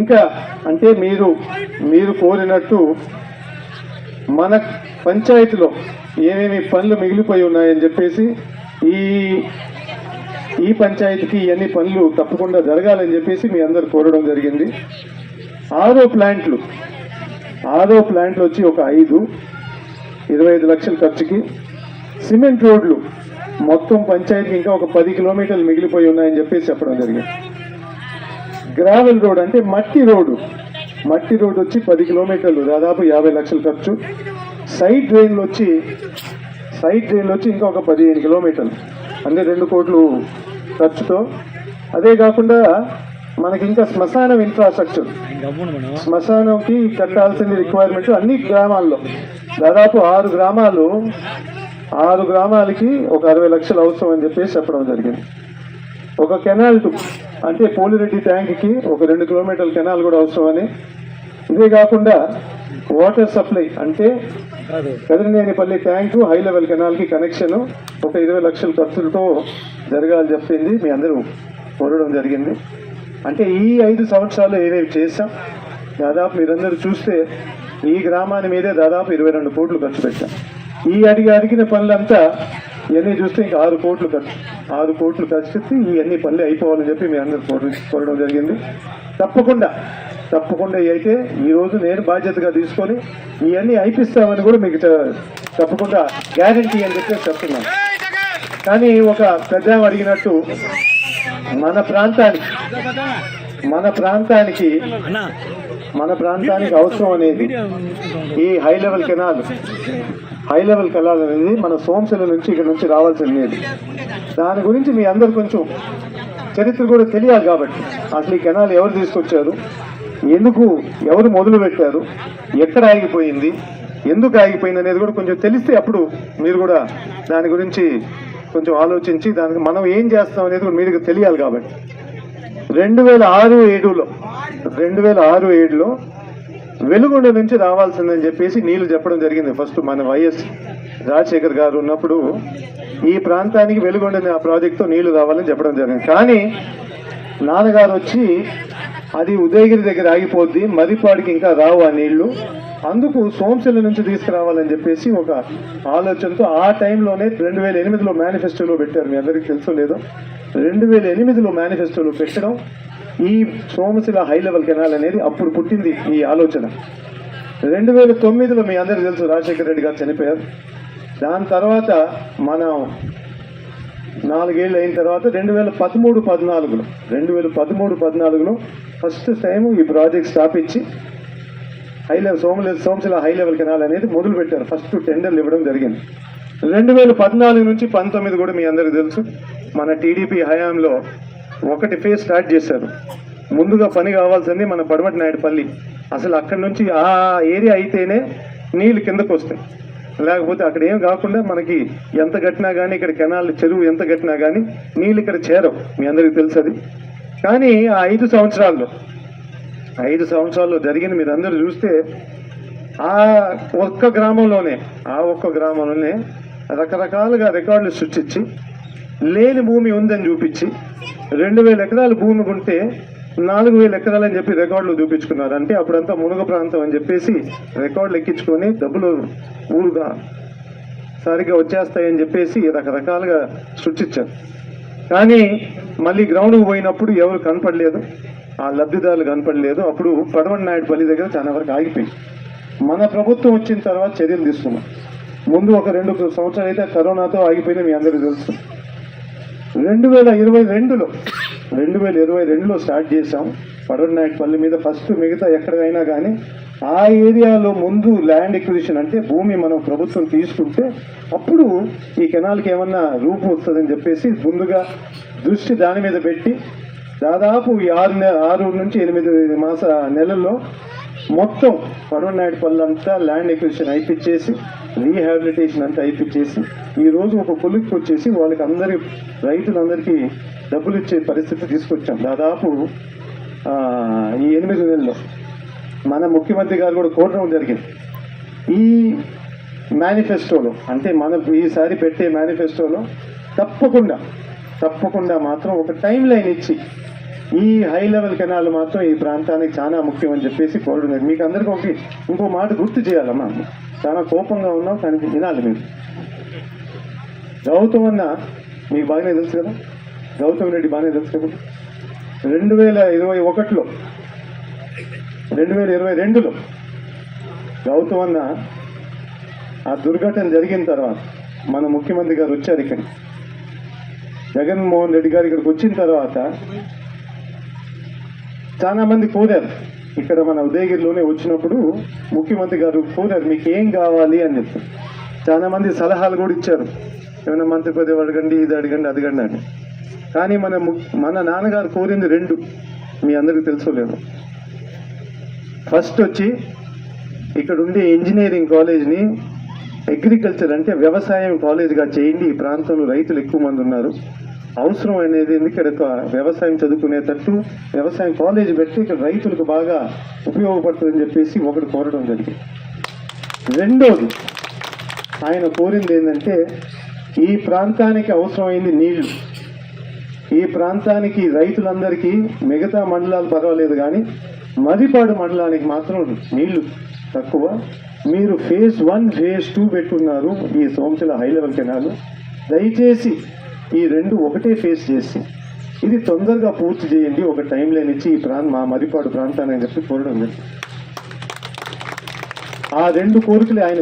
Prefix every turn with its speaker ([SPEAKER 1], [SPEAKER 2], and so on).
[SPEAKER 1] ఇంకా అంటే మీరు మీరు కోరినట్టు మన పంచాయతీలో ఏమేమి పనులు మిగిలిపోయి ఉన్నాయని చెప్పేసి ఈ ఈ పంచాయతీకి ఇవన్నీ పనులు తప్పకుండా జరగాలని చెప్పేసి మీ అందరు కోరడం జరిగింది. ఆరో ప్లాంట్లు ఆరో ప్లాంట్లు వచ్చి ఒక ఐదు ఇరవై ఐదు లక్షల ఖర్చుకి. సిమెంట్ రోడ్లు మొత్తం పంచాయతీకి ఇంకా ఒక పది కిలోమీటర్లు మిగిలిపోయి ఉన్నాయని చెప్పేసి చెప్పడం జరిగింది. గ్రావెల్ రోడ్ అంటే మట్టి రోడ్డు మట్టి రోడ్ వచ్చి పది కిలోమీటర్లు దాదాపు యాభై లక్షల ఖర్చు. సైడ్ డ్రైన్లు వచ్చి సైడ్ డ్రైన్లు వచ్చి ఇంకా ఒక పదిహేను కిలోమీటర్లు. అంటే రెండు కోట్లు ఖర్చుతో. అదే కాకుండా మనకి ఇంకా శ్మశానం ఇన్ఫ్రాస్ట్రక్చర్ శ్మశానంకి కట్టాల్సిన రిక్వైర్మెంట్ అన్ని గ్రామాల్లో. దాదాపు ఆరు గ్రామాలు ఆరు గ్రామాలకి ఒక అరవై లక్షలు అవసరం అని చెప్పేసి చెప్పడం జరిగింది. ఒక కెనాల్ టు అంటే పోలిరెడ్డి ట్యాంక్కి ఒక రెండు కిలోమీటర్ల కెనాల్ కూడా అవసరమని ఇదే కాకుండా వాటర్ సప్లై అంటే కదిరినేనిపల్లి ట్యాంకు హై లెవెల్ కెనాల్కి కనెక్షన్ ఒక ఇరవై లక్షల ఖర్చులతో జరగాలని చెప్పింది మీ అందరూ కోరడం జరిగింది. అంటే ఈ ఐదు సంవత్సరాలు ఏమేమి చేశాం? దాదాపు మీరందరూ చూస్తే ఈ గ్రామాన్ని మీదే దాదాపు ఇరవై రెండు కోట్లు ఖర్చు పెట్టాం. ఈ అడిగి అడిగిన పనులంతా ఇవన్నీ చూస్తే ఇంకా ఆరు కోట్లు ఖర్చు. ఆరు కోట్లు ఖర్చు పెట్టి ఇవన్నీ పనులు అయిపోవాలని చెప్పి మీ అందరూ కోరడం జరిగింది. తప్పకుండా తప్పకుండా అయితే ఈ రోజు నేను బాధ్యతగా తీసుకొని ఇవన్నీ అయిపిస్తామని కూడా మీకు తప్పకుండా గ్యారంటీ అని చెప్పి చెప్తున్నాను. కానీ ఒక పెద్ద అడిగినట్టు మన ప్రాంతానికి మన ప్రాంతానికి మన ప్రాంతానికి అవసరం అనేది ఈ high level canal. High level కళ్ళాలనేది మన సోమశిల నుంచి ఇక్కడ నుంచి రావాల్సింది దాని గురించి మీ అందరు కొంచెం చరిత్ర కూడా తెలియాలి కాబట్టి. అసలు ఈ కెనాల్ ఎవరు తీసుకొచ్చారు? ఎందుకు ఎవరు మొదలు పెట్టారు ఎక్కడ ఆగిపోయింది? ఎందుకు ఆగిపోయింది అనేది కూడా కొంచెం తెలిస్తే అప్పుడు మీరు కూడా దాని గురించి కొంచెం ఆలోచించి దానికి మనం ఏం చేస్తాం అనేది కూడా మీకు తెలియాలి కాబట్టి. రెండు వేల ఆరు ఏడులో రెండు వేల ఆరు ఏడులో వెలుగొండ నుంచి రావాల్సిందని చెప్పేసి నీళ్ళు చెప్పడం జరిగింది. ఫస్ట్ మన వైఎస్ రాజశేఖర్ గారు ఉన్నప్పుడు ఈ ప్రాంతానికి వెలుగొండ ఆ ప్రాజెక్టుతో నీళ్ళు రావాలని చెప్పడం జరిగింది. కానీ నాన్నగారు వచ్చి అది ఉదయగిరి దగ్గర ఆగిపోద్ది మరిపాడికి ఇంకా రావు ఆ నీళ్ళు. అందుకు సోమశిల నుంచి తీసుకురావాలని చెప్పేసి ఒక ఆలోచనతో ఆ టైంలోనే రెండు వేల ఎనిమిదిలో మేనిఫెస్టోలో పెట్టారు. మీ అందరికీ తెలుసో లేదో? రెండు వేల ఎనిమిదిలో మేనిఫెస్టోలో పెట్టడం ఈ సోమశిల హై లెవెల్ కెనాల్ అనేది అప్పుడు పుట్టింది ఈ ఆలోచన. రెండు వేల తొమ్మిదిలో మీ అందరికీ తెలుసు రాజశేఖర రెడ్డి గారు చనిపోయారు. దాని తర్వాత మనం నాలుగేళ్ళు అయిన తర్వాత రెండు వేల పదమూడు పద్నాలుగులో రెండు వేల పదమూడు పద్నాలుగులో ఫస్ట్ టైం ఈ ప్రాజెక్ట్ స్థాపించి హై లెవెల్ సోమల సోమశిల హై లెవెల్ కెనాల్ అనేది మొదలు పెట్టారు ఫస్ట్ టెండర్లు ఇవ్వడం జరిగింది. రెండు వేల పద్నాలుగు నుంచి పంతొమ్మిది కూడా మీ అందరికీ తెలుసు. మన టీడీపీ హయాంలో ఒకటి ఫేజ్ స్టార్ట్ చేశారు. ముందుగా పని కావాల్సింది మన పడమటి నాయుడుపల్లి. అసలు అక్కడి నుంచి ఆ ఏరియా అయితేనే నీళ్ళు కిందకు వస్తాయి. లేకపోతే అక్కడ ఏం కాకుండా మనకి ఎంత కట్టినా కానీ ఇక్కడ కెనాల్ చెరువు ఎంత కట్టినా కానీ నీళ్ళు ఇక్కడ చేరవు. మీ అందరికీ తెలుసు అది. కానీ ఆ ఐదు సంవత్సరాల్లో ఐదు సంవత్సరాల్లో జరిగిన మీరందరూ చూస్తే ఆ ఒక్క గ్రామంలోనే ఆ ఒక్క గ్రామంలోనే రకరకాలుగా రికార్డులు సృష్టించి లేని భూమి ఉందని చూపించి రెండు వేల ఎకరాల భూమి ఉంటే నాలుగు వేల ఎకరాలు అని చెప్పి రికార్డులు చూపించుకున్నారు. అంటే అప్పుడంతా మునుగ ప్రాంతం అని చెప్పేసి రికార్డులు ఎక్కించుకొని డబ్బులు ఊరుగా సరిగ్గా వచ్చేస్తాయని చెప్పేసి రకరకాలుగా సృష్టించారు. కానీ మళ్ళీ గ్రౌండ్కి పోయినప్పుడు ఎవరు కనపడలేదు. ఆ లబ్ధిదారులు కనపడలేదు. అప్పుడు పడమటి నాయుడు పల్లి దగ్గర చాలా వరకు ఆగిపోయింది. మన ప్రభుత్వం వచ్చిన తర్వాత చర్యలు తీసుకున్నాం. ముందు ఒక రెండు సంవత్సరాలు అయితే కరోనాతో ఆగిపోయినా మీ అందరికీ తెలుసు. రెండు వేల ఇరవై రెండులో రెండు వేల ఇరవై రెండులో స్టార్ట్ చేసాం పడవటి మీద ఫస్ట్ మిగతా ఎక్కడైనా కానీ ఆ ఏరియాలో ముందు ల్యాండ్ ఎక్విజిషన్ అంటే భూమి మనం ప్రభుత్వం తీసుకుంటే అప్పుడు ఈ కెనాల్కి ఏమన్నా రూపం వస్తుందని చెప్పేసి ముందుగా దృష్టి దాని మీద పెట్టి దాదాపు ఈ ఆరు ఆరు నుంచి ఎనిమిది మాస నెలల్లో మొత్తం పడవనాయుడుపల్లి అంతా ల్యాండ్ ఎక్విజిషన్ అయిపించేసి రీహాబిలిటేషన్ అంతా అయిపించేసి ఈ రోజు ఒక కొలిక్కి వచ్చేసి వాళ్ళకి అందరి రైతులందరికీ డబ్బులు ఇచ్చే పరిస్థితి తీసుకొచ్చాం. దాదాపు ఈ ఎనిమిది నెలల్లో మన ముఖ్యమంత్రి గారు కూడా కోరడం జరిగింది. ఈ మేనిఫెస్టోలో అంటే మన ఈసారి పెట్టే మేనిఫెస్టోలో తప్పకుండా తప్పకుండా మాత్రం ఒక టైం లైన్ ఇచ్చి ఈ హై లెవెల్ కెనాల్ మాత్రం ఈ ప్రాంతానికి చాలా ముఖ్యం అని చెప్పేసి కోరుతున్నారు మీకు అందరికీ ఒకటి ఇంకో మాట గుర్తు చేయాలమ్మా. చాలా కోపంగా ఉన్నాం కానీ వినాలి మీరు. గౌతమ్ అన్న మీకు బాగానే తెలుసు కదా? గౌతమ్ రెడ్డి బాగానే తెలుసు కదా? రెండు వేల ఇరవై ఒకటిలో రెండు వేల ఇరవై రెండులో గౌతమ్ అన్న ఆ దుర్ఘటన జరిగిన తర్వాత మన ముఖ్యమంత్రి గారు వచ్చారు ఇక్కడ జగన్మోహన్ రెడ్డి గారు ఇక్కడికి వచ్చిన తర్వాత చాలా మంది కోరారు ఇక్కడ మన ఉదయగిరిలోనే వచ్చినప్పుడు ముఖ్యమంత్రి గారు కోరారు మీకు ఏం కావాలి? అని చెప్పి చాలా మంది సలహాలు కూడా ఇచ్చారు. ఏమైనా మంత్రి పదవి అడగండి ఇది అడగండి అడగండి అని. కానీ మన ము- మన నాన్నగారు కోరింది రెండు. మీ అందరికీ తెలుసుకోలేదు. ఫస్ట్ వచ్చి ఇక్కడ ఉండే ఇంజనీరింగ్ కాలేజ్ని అగ్రికల్చర్ అంటే వ్యవసాయం కాలేజ్గా చేయండి. ఈ ప్రాంతంలో రైతులు ఎక్కువ మంది ఉన్నారు. అవసరం అనేది ఎందుకంటే వ్యవసాయం చదువుకునేటట్టు వ్యవసాయం కాలేజ్ పెట్టి ఇక్కడ రైతులకు బాగా ఉపయోగపడుతుందని చెప్పేసి ఒకటి కోరడం జరిగింది. రెండోది ఆయన కోరింది ఏంటంటే ఈ ప్రాంతానికి అవసరమైంది నీళ్ళు. ఈ ప్రాంతానికి రైతులందరికీ మిగతా మండలాలు పర్వాలేదు కానీ మదిపాడు మండలానికి మాత్రం నీళ్ళు తక్కువ. మీరు ఫేజ్ వన్ ఫేజ్ టూ పెట్టున్నారు ఈ సోమశిల హై లెవెల్ కెనాల్. దయచేసి ఈ రెండు ఒకటే ఫేస్ చేసి ఇది తొందరగా పూర్తి చేయండి ఒక టైం లైన్ ఇచ్చి ఈ ప్రాంత మా మరిపాడు ప్రాంతాన్ని అని చెప్పి కోరడం జరిగింది. ఆ రెండు కోరికలు ఆయన